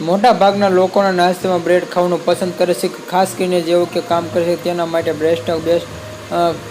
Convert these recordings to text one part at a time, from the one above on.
મોટા ભાગના લોકોના નાસ્તામાં બ્રેડ ખાવાનું પસંદ કરે છે ખાસ કરીને જેઓ કે કામ કરે છે તેના માટે બ્રેસ્ટ બેસ્ટ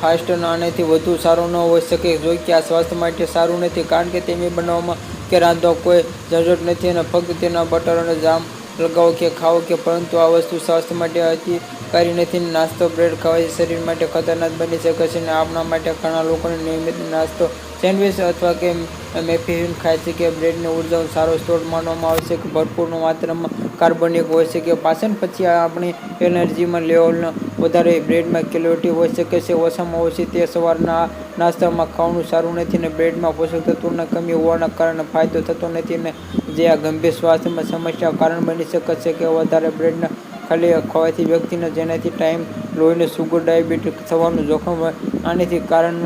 ફાસ્ટ આનાથી વધુ સારું ન હોઈ શકે. જો કે આ સ્વાસ્થ્ય માટે સારું નથી, કારણ કે તેમની બનાવવામાં કે રાંધવા કોઈ ઝંઝટ નથી અને ફક્ત તેના બટર અને જામ લગાવો કે ખાઓ કે પરંતુ આ વસ્તુ સ્વાસ્થ્ય માટે અતિકારી નથી. નાસ્તો બ્રેડ ખાવાથી શરીર માટે ખતરનાક બની શકે છે અને આપણા માટે ઘણા લોકોને નિયમિત નાસ્તો સેન્ડવિચ અથવા કે મેફિન ખાય છે કે બ્રેડને ઉર્જાનો સારો સ્ત્રોત માનવામાં આવે છે કે ભરપૂર માત્રામાં કાર્બનિક હોય છે કે પાચન પછી આપણી એનર્જીમાં લેવલનો વધારે બ્રેડમાં કેલોરી હોઈ શકે છે, ઓછામાં ઓછી તે સવારના નાસ્તામાં ખાવાનું સારું નથી અને બ્રેડમાં પોષક તત્વોની કમી હોવાના કારણે ફાયદો થતો નથી અને જે આ ગંભીર સ્વાસ્થ્યમાં સમસ્યા કારણ બની શકે છે કે વધારે બ્રેડના ખાલી ખવાથી વ્યક્તિને જેનાથી ટાઈમ લોહીને સુગર ડાયાબિટીસ થવાનું જોખમ હોય આનાથી કારણ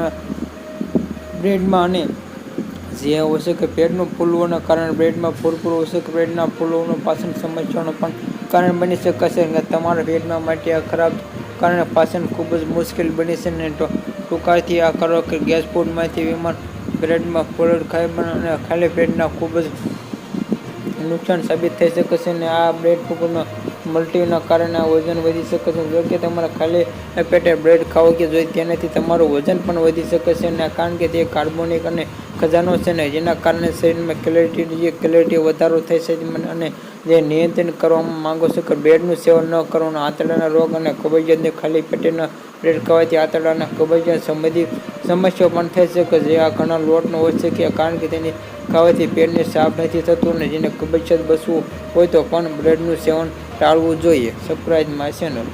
બ્રેડમાં અને જે હોય કે પેટનું ફૂલવાના કારણે બ્રેડમાં છે કે બ્રેડના ફૂલવાનું પાચન સમસ્યાનું પણ કારણ બની શકે છે કે તમારા પેટમાં માટે આ ખરાબ કારણે પાચન ખૂબ જ મુશ્કેલ બની છે તો ટૂંકાથી આ કરો કે ગેસ ફૂડમાંથી વિમાન બ્રેડમાં ફોલ્ડ ખાઈ અને ખાલી પેટના ખૂબ જ નુકસાન સાબિત થઈ શકે છે અને આ બ્રેડ ફૂડમાં મલ્ટીના કારણે વજન વધી શકે છે. જો કે તમારે ખાલી પેટે બ્રેડ ખાવો કે જોઈએ તેનાથી તમારું વજન પણ વધી શકે છે અને કારણ કે તે કાર્બોનિક અને ખજાનો છે ને જેના કારણે શરીરમાં કેલરી જે કેલરી વધારો થઈ છે અને જે નિયંત્રણ કરવામાં માંગો છો કે બ્રેડનું સેવન ન કરવાનું આંતરડાના રોગ અને કબજિયાતને ખાલી પેટેના બ્રેડ ખાવાથી આંતરડાના કબજિયાત સંબંધિત સમસ્યાઓ પણ થઈ શકે જે આ ઘણા લોટનો હોય છે કે કારણ કે તેની ખાવાથી પેટને સાફ નથી થતું અને જેને કબજિયાત બસવું હોય તો પણ બ્રેડનું સેવન ટાળવું જોઈએ. My channel.